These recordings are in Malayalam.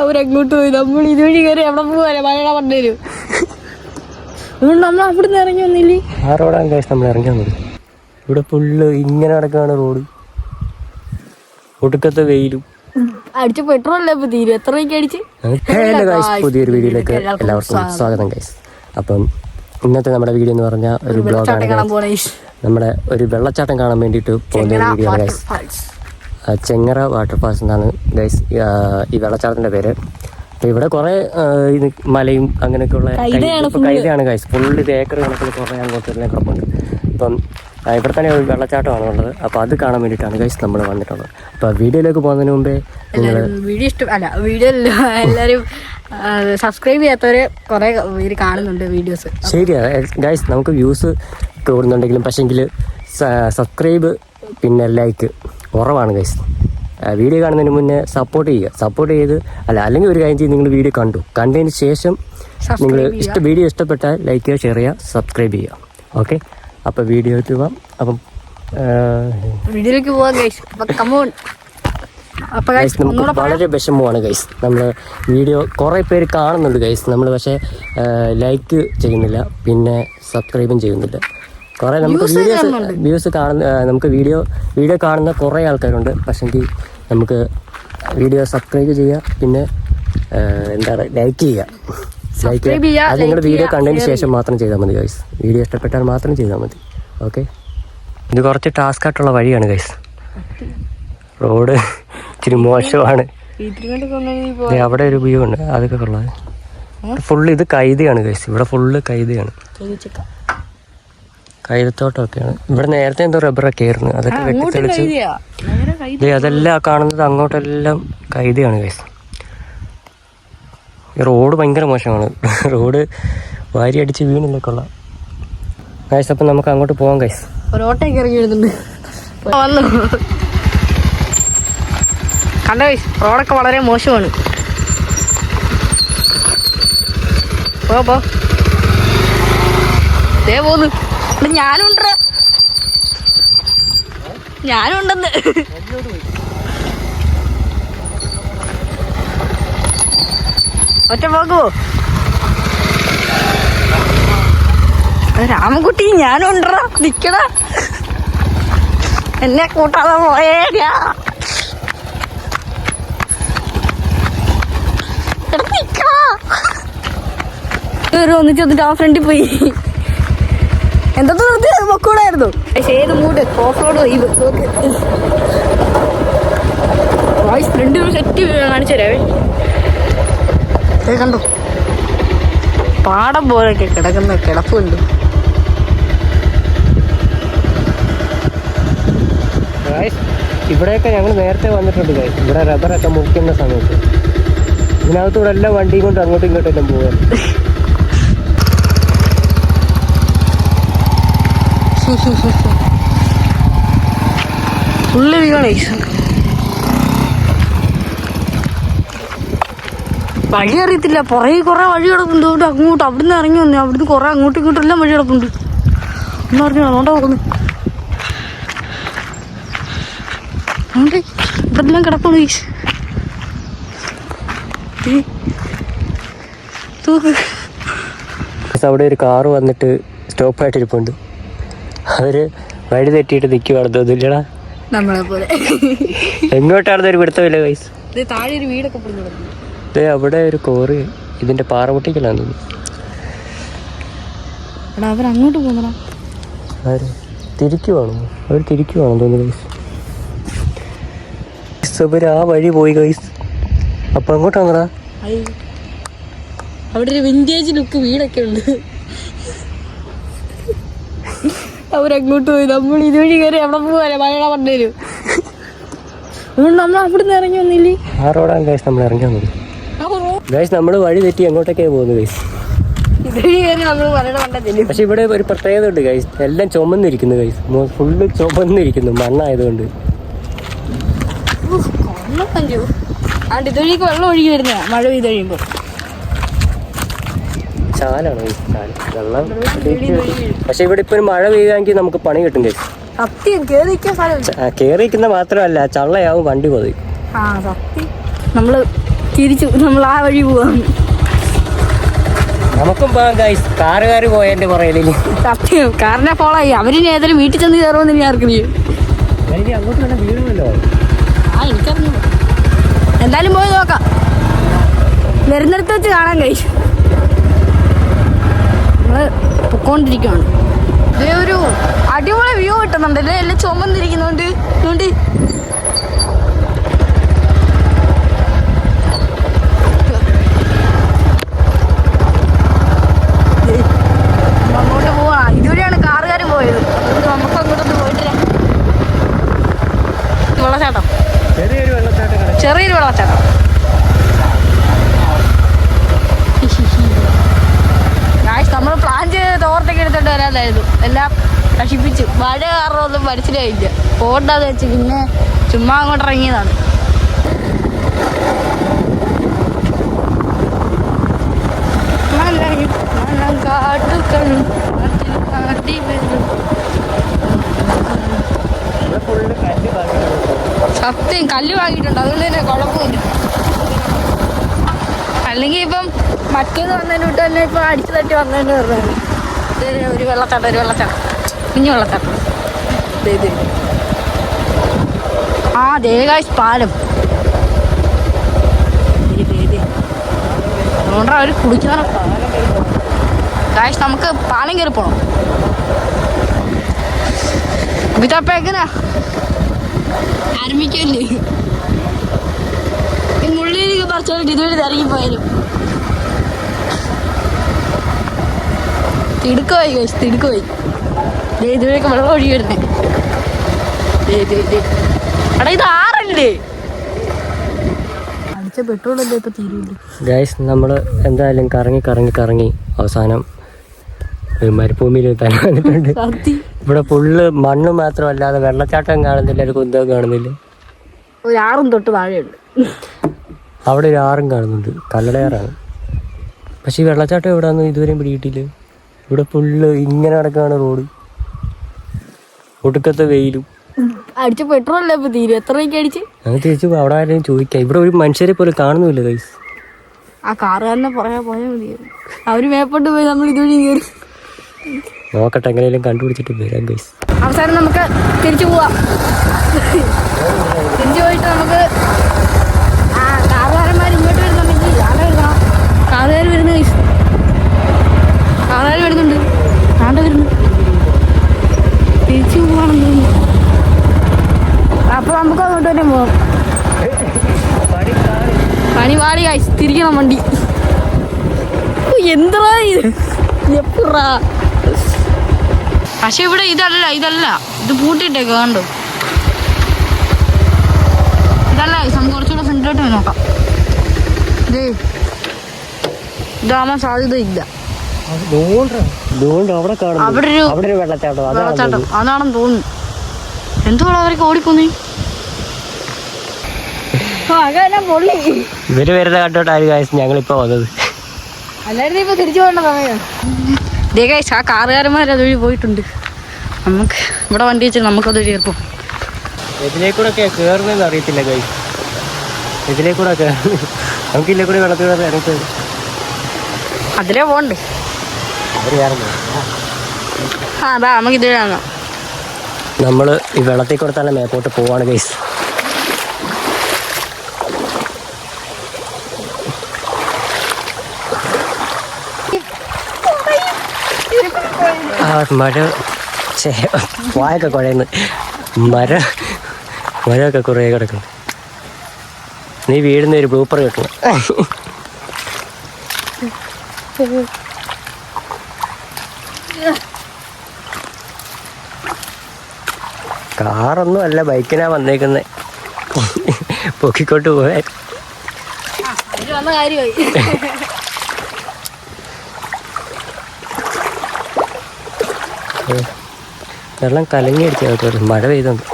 അവരങ്ങോട്ട് പോയി. നമ്മൾ ഇതുവഴി കയറി എവിടെ പോവാനെ? മഴ കൊണ്ടുവരും അതുകൊണ്ട് നമ്മൾ അവിടുന്ന് ഇറങ്ങി വന്നില്ലേ? ആ റോഡാണ് ഗൈസ് നമ്മൾ ഇറങ്ങി വന്നത്? ഇവിടെ ഫുള്ള് ഇങ്ങനെ നടക്കാണ് റോഡ് ഒടുക്കത്തെ വെയിലും. അടിച്ച പെട്രോളല്ലേ ഇപ്പൊ തീരും? എത്ര രൂപയ്ക്ക് അടിച്ച്? പുതിയൊരു വീഡിയോയിലേക്ക് എല്ലാവർക്കും സ്വാഗതം ഗൈസ് അപ്പം ഇന്നത്തെ നമ്മുടെ വീഡിയോ എന്ന് പറഞ്ഞ ഒരു ബ്ലോഗാണ് നമ്മുടെ ഒരു വെള്ളച്ചാട്ടം കാണാൻ വേണ്ടിയിട്ട് പോകുന്ന ഒരു വീഡിയോ ആണ് ഗൈസ് ചെങ്ങറ വാട്ടർഫാൾസ് എന്നാണ് ഗൈസ് ഈ വെള്ളച്ചാട്ടത്തിന്റെ പേര്. അപ്പൊ ഇവിടെ കുറെ ഇത് മലയും അങ്ങനെയൊക്കെയുള്ള കൈതയാണ് ഗൈസ് ഫുള്ള് ഇത് ഏക്കർ കണക്കിൽ കുറെ അങ്ങോട്ട് കിടപ്പുണ്ട്. അപ്പം ആ, ഇവിടെ തന്നെ ഒരു വെള്ളച്ചാട്ടമാണ് ഉള്ളത്. അപ്പോൾ അത് കാണാൻ വേണ്ടിയിട്ടാണ് ഗൈസ് നമ്മൾ വന്നിട്ടുള്ളത്. അപ്പോൾ വീഡിയോയിലേക്ക് പോകുന്നതിന് മുമ്പേ നിങ്ങൾ വീഡിയോ ഇഷ്ടം അല്ല വീഡിയോ എല്ലാവരും സബ്സ്ക്രൈബ് ചെയ്യാത്തവര് കുറേ പേര് കാണുന്നുണ്ട് വീഡിയോസ് ശരിയാ ഗൈസ് നമുക്ക് വ്യൂസ് കൂടുന്നുണ്ടെങ്കിലും പക്ഷേങ്കിൽ സബ്സ്ക്രൈബ് പിന്നെ ലൈക്ക് കുറവാണ് ഗൈസ് വീഡിയോ കാണുന്നതിന് മുന്നേ സപ്പോർട്ട് ചെയ്യുക. സപ്പോർട്ട് ചെയ്ത് അല്ല അല്ലെങ്കിൽ ഒരു കാര്യം ചെയ്ത് നിങ്ങൾ വീഡിയോ കണ്ടു. കണ്ടതിന് ശേഷം നിങ്ങൾ ഇഷ്ട വീഡിയോ ഇഷ്ടപ്പെട്ടാൽ ലൈക്ക് ചെയ്യുക ഷെയർ ചെയ്യുക സബ്സ്ക്രൈബ് ചെയ്യുക. ഓക്കെ അപ്പോൾ വീഡിയോ പോവാം. അപ്പം വീഡിയോയിലേക്ക് പോവാം ഗൈസ് അപ്പൊ കമോൺ അപ്പൊ ഗൈസ് ഗൈസ് നമുക്ക് വളരെ വിഷമമാണ് ഗൈസ് നമ്മൾ വീഡിയോ കുറേ പേര് കാണുന്നുണ്ട് ഗൈസ് നമ്മൾ പക്ഷേ ലൈക്ക് ചെയ്യുന്നില്ല പിന്നെ സബ്സ്ക്രൈബും ചെയ്യുന്നില്ല. കുറേ നമുക്ക് വീഡിയോസ് വ്യൂസ് കാണുന്ന നമുക്ക് വീഡിയോ വീഡിയോ കാണുന്ന കുറേ ആൾക്കാരുണ്ട്. പക്ഷെങ്കിൽ നമുക്ക് വീഡിയോ സബ്സ്ക്രൈബ് ചെയ്യുക പിന്നെ എന്താ പറയുക ലൈക്ക് ചെയ്യുക ലൈക്ക് അത് നിങ്ങൾ വീഡിയോ കണ്ടതിന് ശേഷം മാത്രം ചെയ്താൽ മതി ഗൈസ് വീഡിയോ ഇഷ്ടപ്പെട്ടാൽ മാത്രം ചെയ്താൽ മതി. ഓക്കെ ഇത് കുറച്ച് ടാസ്ക് ആയിട്ടുള്ള വഴിയാണ് ഗൈസ് റോഡ് ഇച്ചിരി മോശമാണ്. അവിടെ ഒരു വ്യൂ ഉണ്ട്. അതൊക്കെ കൊള്ളാം. ഫുള്ള് ഇത് കൈതയാണ് ഗൈസ് ഇവിടെ ഫുള്ള് കൈതയാണ്. കൈതത്തോട്ടമൊക്കെയാണ്. ഇവിടെ നേരത്തെ എന്തോ റബ്ബറൊക്കെ ആയിരുന്നു. അതൊക്കെ വെട്ടിത്തെളിച്ച് അതെല്ലാം കാണുന്നത് അങ്ങോട്ടെല്ലാം കൈതയാണ് ഗൈസ് ഈ റോഡ് ഭയങ്കര മോശമാണ്. റോഡ് വാരി അടിച്ച് വീണില്ലേ കൊള്ളാം. ഗൈസ് അപ്പം നമുക്ക് അങ്ങോട്ട് പോവാം ഗൈസ് ഒരു ഓട്ടയൊക്കെ ഇറങ്ങി വരുന്നുണ്ട് വന്നു. കണ്ട ഗൈസ് റോഡൊക്കെ വളരെ മോശമാണ്. പോ പോ. ദേ പോന്നു. ഇവിടെ ഞാനുണ്ട്. ഞാനുണ്ടെന്ന്. ഒറ്റ പോകൂ രാമൻകുട്ടി ഞാനുണ്ടോ നിക്കട. എന്നെ കൂട്ടാതെ പോയേ. ഇവർ ഒന്നിച്ച് വന്നിട്ട് ആ ഫ്രണ്ടിൽ പോയി. എന്താ നിർത്തി പൊക്കൂടായിരുന്നു പക്ഷേ ഏത് മൂഡ് ഓഫ് റോഡ് പോയി ഫ്രണ്ട് സെറ്റ് കാണിച്ചു തരാവേ. ദേ കണ്ടു? പാടം പോലൊക്കെ കിടക്കുന്ന കിടപ്പുണ്ട്. ഇവിടെയൊക്കെ ഞങ്ങൾ നേരത്തെ വന്നിട്ടുണ്ട് ഗൈസ് ഇവിടെ റബ്ബറൊക്കെ മുറിക്കുന്ന സമയത്ത്. ഇതിനകത്തൂടെ എല്ലാം വണ്ടിയും കൊണ്ട് അങ്ങോട്ടും ഇങ്ങോട്ടും എല്ലാം പോകാൻ ഫുള്ള് വീണേ വഴി അറിയത്തില്ല പുറകെ കുറെ വഴി കിടപ്പുണ്ട്. അതുകൊണ്ട് അങ്ങോട്ട് അവിടുന്ന് ഇറങ്ങി വന്നു. അവിടുന്ന് കുറെ അങ്ങോട്ടും ഇങ്ങോട്ടും എല്ലാം വഴി കിടപ്പുണ്ട്. എന്ന് പറഞ്ഞു അതുകൊണ്ടാ പോകുന്നു അതുകൊണ്ട് ഇതെല്ലാം കിടപ്പുണ്ട്. തൂക്ക്. ഗായ്സ്, അവിടെ ഒരു കാറ് വന്നിട്ട് സ്റ്റോപ്പായിട്ട് ഇരിപ്പുണ്ട് അവർ വഴി തെറ്റിയിട്ട് നിൽക്കുവാണ് തോന്നില്ലടാ നമ്മളെ പോലെ എങ്ങോട്ടാണെന്നൊരു പിടുത്തമില്ല ഗൈസ് ഇത് താഴെ ഒരു വീടൊക്കെ ദേ അവിടെ ഒരു കോറി. ഇതിന്റെ പാറമുട്ടിക്കലാന്ന് തോന്നുന്നു. അവർ അങ്ങോട്ട് പോകുന്നടാ. ആര്? തിരിക്കുവാണോ? അവർ തിരിക്കുവാണോ തോന്നുന്നു ഗൈസ് അവർ ആ വഴി പോയി ഗൈസ് അപ്പൊ അങ്ങോട്ടാണോടാ. അവിടെ ഒരു വിന്റേജ് ലുക്ക് വീടൊക്കെ ഉണ്ട്. അവരങ്ങോട്ട് പോയി. നമ്മൾ ഇതുവഴി കയറി എവിടെ പോവാനെ? മഴ കൊണ്ടുവരും അതുകൊണ്ട് നമ്മൾ അവിടുന്ന് ഇറങ്ങി വന്നില്ലേ? ആ റോഡാണ് ഗൈസ് നമ്മൾ ഇറങ്ങി വന്നത്. ഗൈസ് നമ്മൾ വഴി തെറ്റി എങ്ങോട്ടൊക്കെയാണ് പോകുന്നത് ഗൈസ് പക്ഷെ ഇവിടെ ഒരു പ്രത്യേകത ഉണ്ട് ഗൈസ് എല്ലാം ചുമന്നിരിക്കുന്നു ഗൈസ് ഫുള്ള് ചുമന്നിരിക്കുന്നു മണ്ണായതുകൊണ്ട്. ആണ്ട് ഇതുവഴിക്ക് വെള്ളം ഒഴുകി വരുന്ന മഴ പെയ്ത് ചാലാണ് ഈ ചാൽ. വെള്ളം പക്ഷെ ഇവിടെ ഇപ്പൊ ഒരു മഴ പെയ്യാമെങ്കിൽ നമുക്ക് പണി കിട്ടും ഗൈസ് സത്യം സ്ഥലമില്ല. മാത്രമല്ല ചള്ളയാവും വണ്ടി പോയി. നമ്മൾ തിരിച്ചു നമ്മൾ ആ വഴി പോവാം. നമുക്കും പോകാം ഗൈസ് കാറുകാർ പോയതിന്റെ പുറകിൽ സത്യം. കാറിനെ ഫോളോ ചെയ്യാം അവരിനി ഏതായാലും വീട്ടിൽ ചെന്ന് കയറുമെന്ന് ഇനി ആർക്കറിയും എനിക്ക് അങ്ങോട്ട് തന്നെ വീഴുമല്ലോ. ആ എനിക്കറിഞ്ഞു എന്തായാലും പോയി നോക്കാം. വരുന്നിടത്ത് വെച്ച് കാണാൻ കഴിച്ചു നമ്മൾ പൊക്കോണ്ടിരിക്കുകയാണ് ഇതേ ഒരു അടിപൊളി വ്യൂ കിട്ടുന്നുണ്ട്. അല്ലേ എല്ലാം ചുമന്നിരിക്കുന്നുണ്ട് അതുകൊണ്ട് അങ്ങോട്ട് പോവാ ഇതുവരെയാണ് കാറുകാർ പോയത്. അതുകൊണ്ട് നമുക്ക് അങ്ങോട്ടൊന്ന് പോയിട്ടില്ല വെള്ളച്ചാട്ടം. ചെറിയൊരു വെള്ളച്ചാട്ടം ചെറിയൊരു വെള്ളച്ചാട്ടം. നമ്മൾ പ്ലാൻ ചെയ്ത് തോർത്തൊക്കെ എടുത്തോണ്ട് വരാതായിരുന്നു. എല്ലാം നശിപ്പിച്ചു. മഴ കാരണം ഒന്നും മനസ്സിലായില്ല പോകണ്ടെന്ന് വെച്ച് പിന്നെ ചുമ്മാ അങ്ങോട്ട് ഇറങ്ങിയതാണ്. മലയും മലങ്കാട്ടുകളും കാട്ടിൽ കാട്ടി വരും. സത്യം കല്ല് വാങ്ങിയിട്ടുണ്ട്. അതുകൊണ്ട് തന്നെ കുഴപ്പമില്ല. അല്ലെങ്കിൽ ഇപ്പം മറ്റേത് വന്നതിന് വിട്ട് തന്നെ ഇപ്പം അടിച്ചു തട്ടി വന്നതിന് പറഞ്ഞു ഒരു വെള്ളച്ചാട്ടം ഒരു വെള്ളച്ചാട്ടം. കുഞ്ഞു ഇത് ആ ദേകാശ് പാലം. അതുകൊണ്ടാണ് അവർ കുളിക്കുന്ന കാശ് നമുക്ക് പാലം കയറി എങ്ങനെയാ ആരംഭിക്കല്ലേ? ഈ മുള്ളിലേക്ക് പറിച്ചോട്ട് ഇതുവരെ ഇറങ്ങിപ്പോയാലും. തിടുക്കമായി കഴിച്ച് തിടുക്കമായി. ദേ ഇതുവരെയൊക്കെ വെള്ളം ഒഴുകി വരുന്നേ. ദേ, ദേ, ദേ. എടാ ഇത് ആറല്ലേ? അടിച്ച പെട്രോളല്ലേ ഇപ്പൊ തീരുള്ളൂ. ഗൈസ് നമ്മൾ എന്തായാലും കറങ്ങി കറങ്ങി കറങ്ങി അവസാനം ഒരു മരുഭൂമിയിൽ തന്നെ വന്നിട്ടുണ്ട്. സത്യം. ഇവിടെ ഫുള്ള് മണ്ണ് മാത്രമല്ലാതെ വെള്ളച്ചാട്ടം കാണുന്നില്ല ഒരു കുന്തവും കാണുന്നില്ല. ഒരു ആറും തൊട്ട് താഴെയുണ്ട്. അവിടെ ഒരു ആറും കാണുന്നുണ്ട് കല്ലടയാറാണ്. പക്ഷേ ഈ വെള്ളച്ചാട്ടം എവിടെയാന്ന് ഇതുവരെയും പിടിയിട്ടില്ല ഇവിടെ ഫുള്ള് ഇങ്ങനെ നടക്കാണ് റോഡ്. ഒടുക്കത്തെ വെയിലും. അടിച്ച പെട്രോളല്ലേ ഇപ്പൊ തീരും? എത്ര രൂപയ്ക്ക് അടിച്ച് ഞങ്ങൾ തിരിച്ചു അവിടെ ആരെയും ചോദിക്കാം. ഇവിടെ ഒരു മനുഷ്യരെ പോലെ കാണുന്നില്ല ആ കാറുകാരനെ പറയാ പോയാൽ മതിയായിരുന്നു. അവർ മേപ്പോട്ട് പോയി നമ്മൾ ഇതുവഴി കയറി. നോക്കട്ടെ എങ്ങനെയും കണ്ടുപിടിച്ചിട്ട് വരാം ഗൈസ് അവസാനം നമുക്ക് തിരിച്ചു പോവാം. തിരിച്ചു പോയിട്ട് നമുക്ക് കാറുകാരന്മാർ ഇങ്ങോട്ട് വരുന്നുണ്ടെങ്കിൽ കാറുകാർ വരുന്നു? ഗൈസ് കാറുകാർ വരുന്നുണ്ട്. ആണ്ട് വരുന്നു. തിരിച്ചു പോവാണെന്ന് തോന്നുന്നു. അപ്പൊ നമുക്ക് അങ്ങോട്ട് തന്നെ പോവാം. പണി പാടി ഗൈസ് തിരിക്കണം വണ്ടി. എന്താ ഇത്? എപ്പുറാ. പക്ഷെ ഇവിടെ ഇതല്ല ഇതല്ല. ഇത് പൂട്ടിട്ടേ കണ്ടു ഇതല്ല നമുക്ക് കുറച്ചുകൂടെ ഫ്രണ്ടിലോട്ട് പോയി നോക്കാം. ദേ ഇതാവാൻ സാധ്യത ഇല്ല അവിടെ കാണുന്നു. അവിടെ ഒരു വെള്ളച്ചാട്ടം. അതാണ് വെള്ളച്ചാട്ടം. അതാണെന്ന് തോന്നുന്നു. എന്തുവാണ് അവരൊക്കെ പൊള്ളി? ഇവർ വരുന്ന കണ്ടോട്ടായിരുന്നു ഞങ്ങളിപ്പോ വന്നത്. അല്ലായിരുന്നു ഇപ്പൊ തിരിച്ചു പോകേണ്ട സമയം. ദേ ഗൈസ് ആ കാറുകാരന്മാർ അതുവഴി പോയിട്ടുണ്ട്. നമുക്ക് ഇവിടെ വണ്ടി വെച്ചിട്ട് നമുക്കത് ചേർക്കും ഇതിലേക്കൂടെ ഒക്കെ കേറുന്നതെന്ന് അറിയത്തില്ല കൈ ഇതിലേക്കൂടെ നമുക്ക് ഇതിലെ കൂടെ വെള്ളത്തിൽ ഇറങ്ങി അതിലേ പോണ്ട് ആ അതാ നമുക്ക് ഇതിലാണോ നമ്മൾ ഈ വെള്ളത്തിൽ കൂടെ തന്നെ മേപ്പോട്ട് പോവാണ് ഗൈസ് ആ മഴ വായൊക്കെ കുഴയുന്നു. മര മരമൊക്കെ കുറേ കിടക്കുന്നു. നീ വീടുന്ന ഒരു ബ്ലൂപ്പർ കിട്ടണം കാറൊന്നും അല്ല ബൈക്കിനാ വന്നേക്കുന്നത് പൊക്കിക്കോട്ട് പോയാൽ കാര്യമായി. വെള്ളം കലങ്ങി അടിച്ചു മഴ പെയ്തുണ്ട്.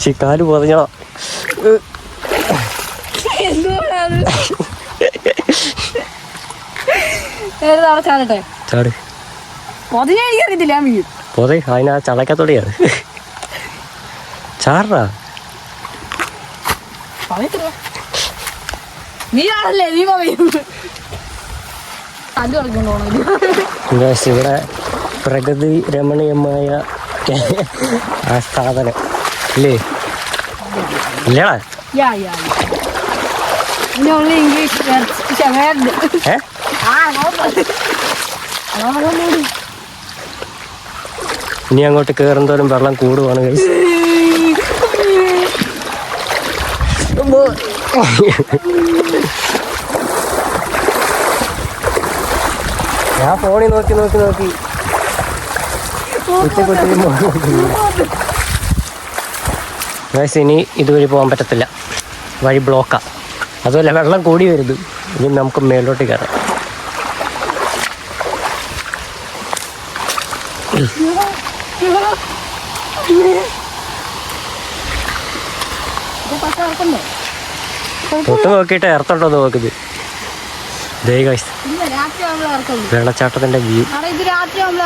ചിക്കാൽ പൊതഞ്ഞോ. ചാട്. ചളക്കത്തോടെയാണ് ചാടാ പറയത്തില്ല. നീ നീ പറയുന്നത് ഇവിടെ പ്രകൃതി രമണീയമായ ആ സ്ഥാപനം. അല്ലേ ഇല്ലേടാ. ഇനി അങ്ങോട്ട് കയറുന്തോറും വെള്ളം കൂടുവാണ് കഴിച്ചു ഞാൻ ഫോണിൽ നോക്കി നോക്കി നോക്കി ഗൈസ് ഇനി ഇതുവഴി പോകാൻ പറ്റത്തില്ല വഴി ബ്ലോക്കാ അതുമല്ല വെള്ളം കൂടി വരുത് ഇനി നമുക്ക് മേലോട്ട് കയറാം തൊട്ട് നോക്കിയിട്ട് ഇറത്തോട്ടോ നോക്കുന്നത് വെള്ളച്ചാട്ടത്തിന്റെ വ്യൂ രാത്രി നമ്മൾ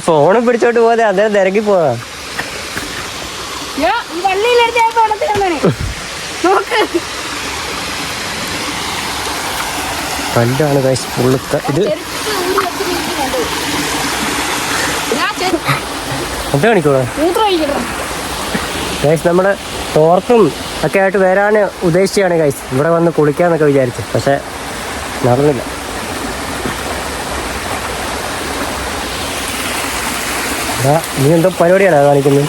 ഫോണും പിടിച്ചോട്ട് പോകാതെ അന്നേരം തിരക്കി പോവാ. കല്ലാണ് ഫുള്ള് ഇത് എന്താ കാണിക്കൂടെ ഗൈസ് നമ്മുടെ തോർത്തും ഒക്കെ ആയിട്ട് വരാൻ ഉദ്ദേശിച്ചാണ് ഗൈസ് ഇവിടെ വന്ന് കുളിക്കാന്നൊക്കെ വിചാരിച്ചു. പക്ഷെ നടന്നില്ല. നീ എന്തോ പരിപാടിയാണ് കാണിക്കുന്നത്?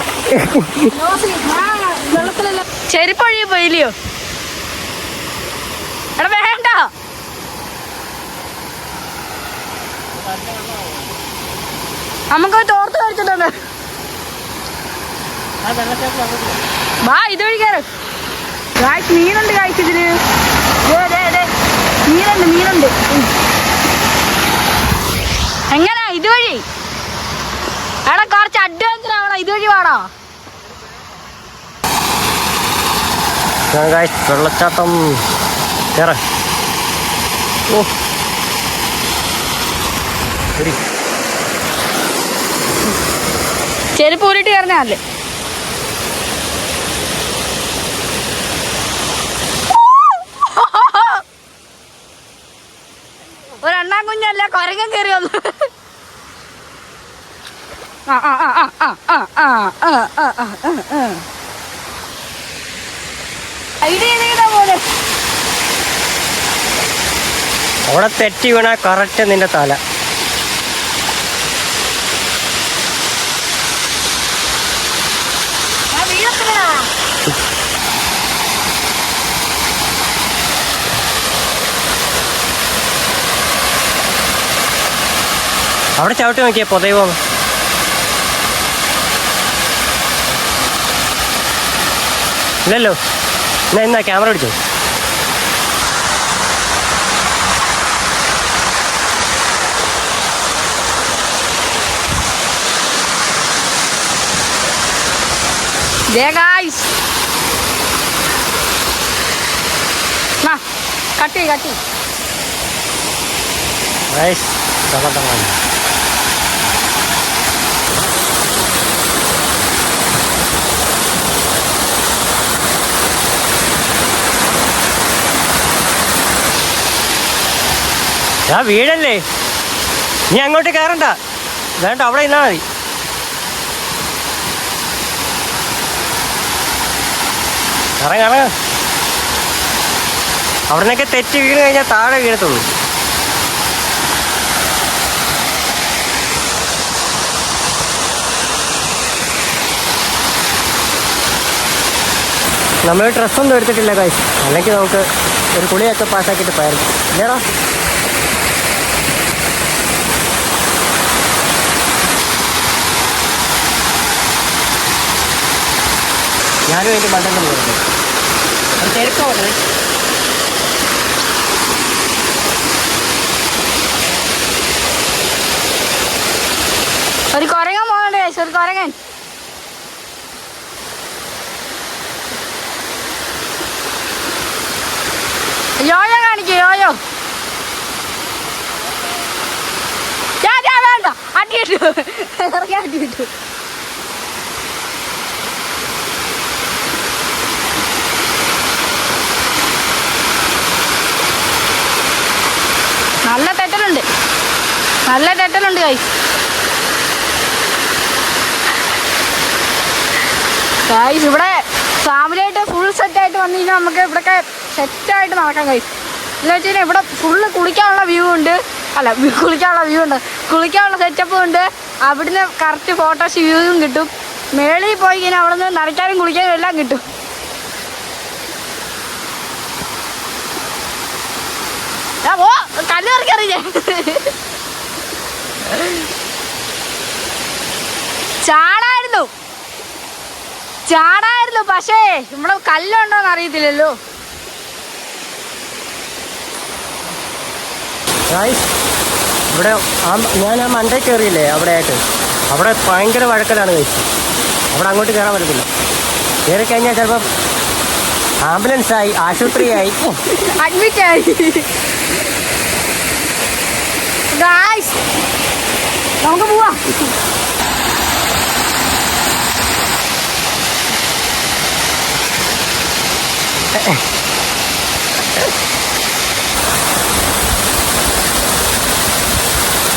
ചെരുപ്പഴിയോ പോയില്ലയോ നമുക്ക് തോർത്ത് വരച്ചിട്ടുണ്ട്. വാ ഇതുവഴി കയറും കാഴ്ച മീനുണ്ട് കാഴ്ച ഇതിന് മീനുണ്ട് മീനുണ്ട്. എങ്ങനാ? ഇതുവഴി? എടാ കുറച്ച് അഡ്വഞ്ചർ ആവണം. ഇതുവഴി വേണോ വെള്ളച്ചാട്ടം. ഓ. ശരി ചെരുപ്പ് ഊരിട്ട് കയറുന്നതല്ലേ ഒരെണ്ണാം കുഞ്ഞല്ല കൊരങ്ങൻ കയറി വന്നു ആ ആ ആ ആ ആ ആ ആ അവിടെ തെറ്റി വീണാ കറക്റ്റ് നിന്റെ തല ഞാൻ വീഴത്തില്ല അവിടെ ചവിട്ടി നോക്കിയേ പൊതയോ ഇല്ലല്ലോ. എന്നാ എന്നാ ക്യാമറ പിടിച്ചോ. കട്ടി കട്ടി വെള്ളച്ചാട്ടം ഞാൻ വീടല്ലേ? നീ അങ്ങോട്ട് കയറണ്ട വേണ്ട അവിടെ ഇന്നാ മതി. ഇറങ്ങ ഇറങ്ങ. അവിടെ നിന്നൊക്കെ തെറ്റി വീണ് കഴിഞ്ഞാൽ താഴെ വീഴത്തുള്ളൂ. നമ്മൾ ഡ്രസ്സൊന്നും എടുത്തിട്ടില്ല കാശ് അല്ലെങ്കിൽ നമുക്ക് ഒരു കുളിയൊക്കെ പാസ്സാക്കിയിട്ട് പോയായിരുന്നു ഇല്ലേടാ. ഞാനും അതിന്റെ മണ്ടൻ അത് തിരക്ക് പറഞ്ഞേ ഒരു കുരങ്ങൻ പോകണ്ടേ ഒരു കുരങ്ങൻ. യോയോ കാണിക്കൂ യോയോ. വേണ്ട. അടി ഇട്ടു. ഇറങ്ങി അടി തെറ്റലുണ്ട്. നല്ല തെറ്റലുണ്ട് കൈ ഗൈസ് ഇവിടെ ഫാമിലി ഫാമിലിയായിട്ട് ഫുൾ സെറ്റായിട്ട് വന്നു കഴിഞ്ഞാൽ നമുക്ക് ഇവിടെയൊക്കെ സെറ്റായിട്ട് നടക്കാൻ കഴിയും എന്ന് വെച്ച് കഴിഞ്ഞാൽ ഇവിടെ ഫുള്ള് കുളിക്കാനുള്ള വ്യൂ ഉണ്ട്. അല്ല കുളിക്കാനുള്ള വ്യൂ ഉണ്ട്. കുളിക്കാനുള്ള സെറ്റപ്പും ഉണ്ട്. അവിടുന്ന് കറക്റ്റ് ഫോട്ടോസ് വ്യൂവും കിട്ടും. മേളിൽ പോയി കഴിഞ്ഞാൽ അവിടെ നിന്ന് നനയ്ക്കാനും കുളിക്കാനും എല്ലാം കിട്ടും. ആ, ഓ കല്ല് കറിക്കറിഞ്ഞേ ചാടായിരുന്നു. ചാടായിരുന്നു പക്ഷേ നമ്മൾ കല്ലുണ്ടോന്ന് അറിയത്തില്ലല്ലോ. ഇവിടെ ആ ഞാൻ ആ മണ്ടേ കയറിയില്ലേ അവിടെ ആയിട്ട് അവിടെ ഭയങ്കര വഴക്കലാണ് കഴിച്ചു അവിടെ അങ്ങോട്ട് കയറാൻ പറ്റത്തില്ല. കയറി കഴിഞ്ഞാൽ ചിലപ്പം ആംബുലൻസ് ആയി ആശുപത്രിയായി. അഡ്മിറ്റ് ആയി. ഗായ്സ് നമുക്ക് പോവാം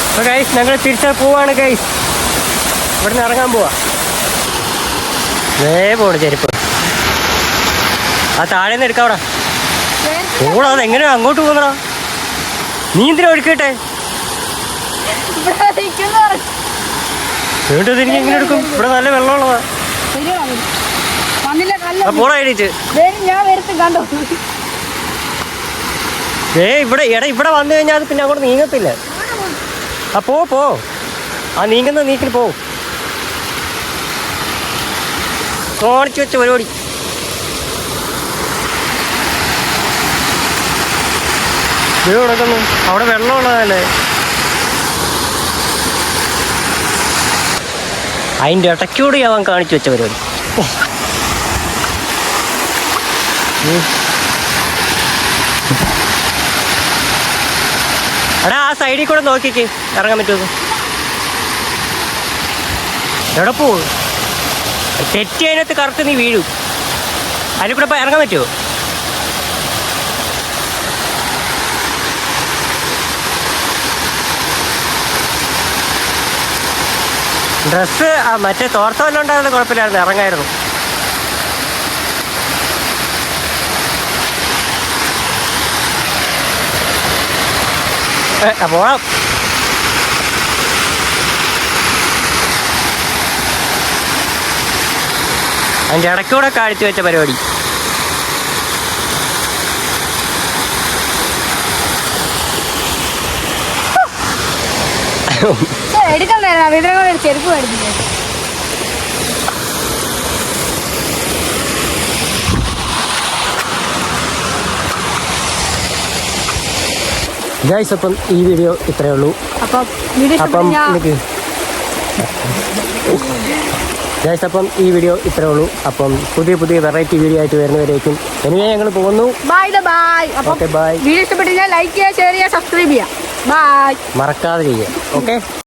അപ്പോൾ ഗൈസ് ഞങ്ങൾ തിരിച്ചാൽ പോവാണ് ഗൈസ് ഇവിടെ നിന്ന് ഇറങ്ങാൻ പോവാ. വേ പോണ് ചെരുപ്പ്. ആ താഴെ നിന്ന് എടുക്കാവടാ ഓടാ അത് എങ്ങനെയാ അങ്ങോട്ട് പോകുന്നടാ നീ എന്തിനാ പറഞ്ഞു വീണ്ടും തിരിഞ്ഞ് എങ്ങനെ എടുക്കും. ഇവിടെ നല്ല വെള്ളമുള്ളതാ. പോടാ എണീറ്റ്. ഏ ഇവിടെ എടാ ഇവിടെ വന്നു കഴിഞ്ഞാൽ അത് പിന്നെ അങ്ങോട്ട് നീങ്ങത്തില്ല. ആ പോ പോ. ആ നീങ്ങുന്ന നീക്കിൽ പോ. കാണിച്ചു വെച്ച പരിപാടി. അവിടെ വെള്ളമുള്ളതല്ലേ? അതിന്റെ ഇടയ്ക്കൂട് അവൻ കാണിച്ചു വെച്ച പരിപാടി. എടാ ആ സൈഡിൽ കൂടെ നോക്കിക്ക്. ഇറങ്ങാൻ പറ്റുമോ? എവിടെ പോവും തെറ്റി അതിനകത്ത് കറക്റ്റ് നീ വീഴും. അതിൽ കൂടെ ഇറങ്ങാൻ പറ്റുമോ? ഡ്രസ്സ് ആ മറ്റേ തോർത്ത വല്ലതും ഉണ്ടായിരുന്ന കുഴപ്പമില്ലായിരുന്നു ഇറങ്ങായിരുന്നു. പോവാം. അതിന്റെ ഇടയ്ക്കൂടെ കാഴ്ച വെച്ച പരിപാടി. എടുക്കാൻ നേരം ഇതിനെ കൂടെ ഒരു ചെരുപ്പ് മേടിച്ചില്ലേ? ഗൈസ് അപ്പം ഈ വീഡിയോ ഇത്രയേ ഉള്ളൂ. അപ്പം ഗൈസ് അപ്പം ഈ വീഡിയോ ഇത്രയേ ഉള്ളൂ. അപ്പം പുതിയ പുതിയ വെറൈറ്റി വീഡിയോ ആയിട്ട് വരുന്നവരേക്കും. എനിവേ ഞങ്ങൾ പോകുന്നു. Bye bye okay bye video ഇഷ്ടപ്പെട്ടില്ല ലൈക്ക് ചെയ്യുക ഷെയർ ചെയ്യുക സബ്സ്ക്രൈബ് ചെയ്യുക. ബൈ മറക്കാതെ ചെയ്യുക. ഓക്കെ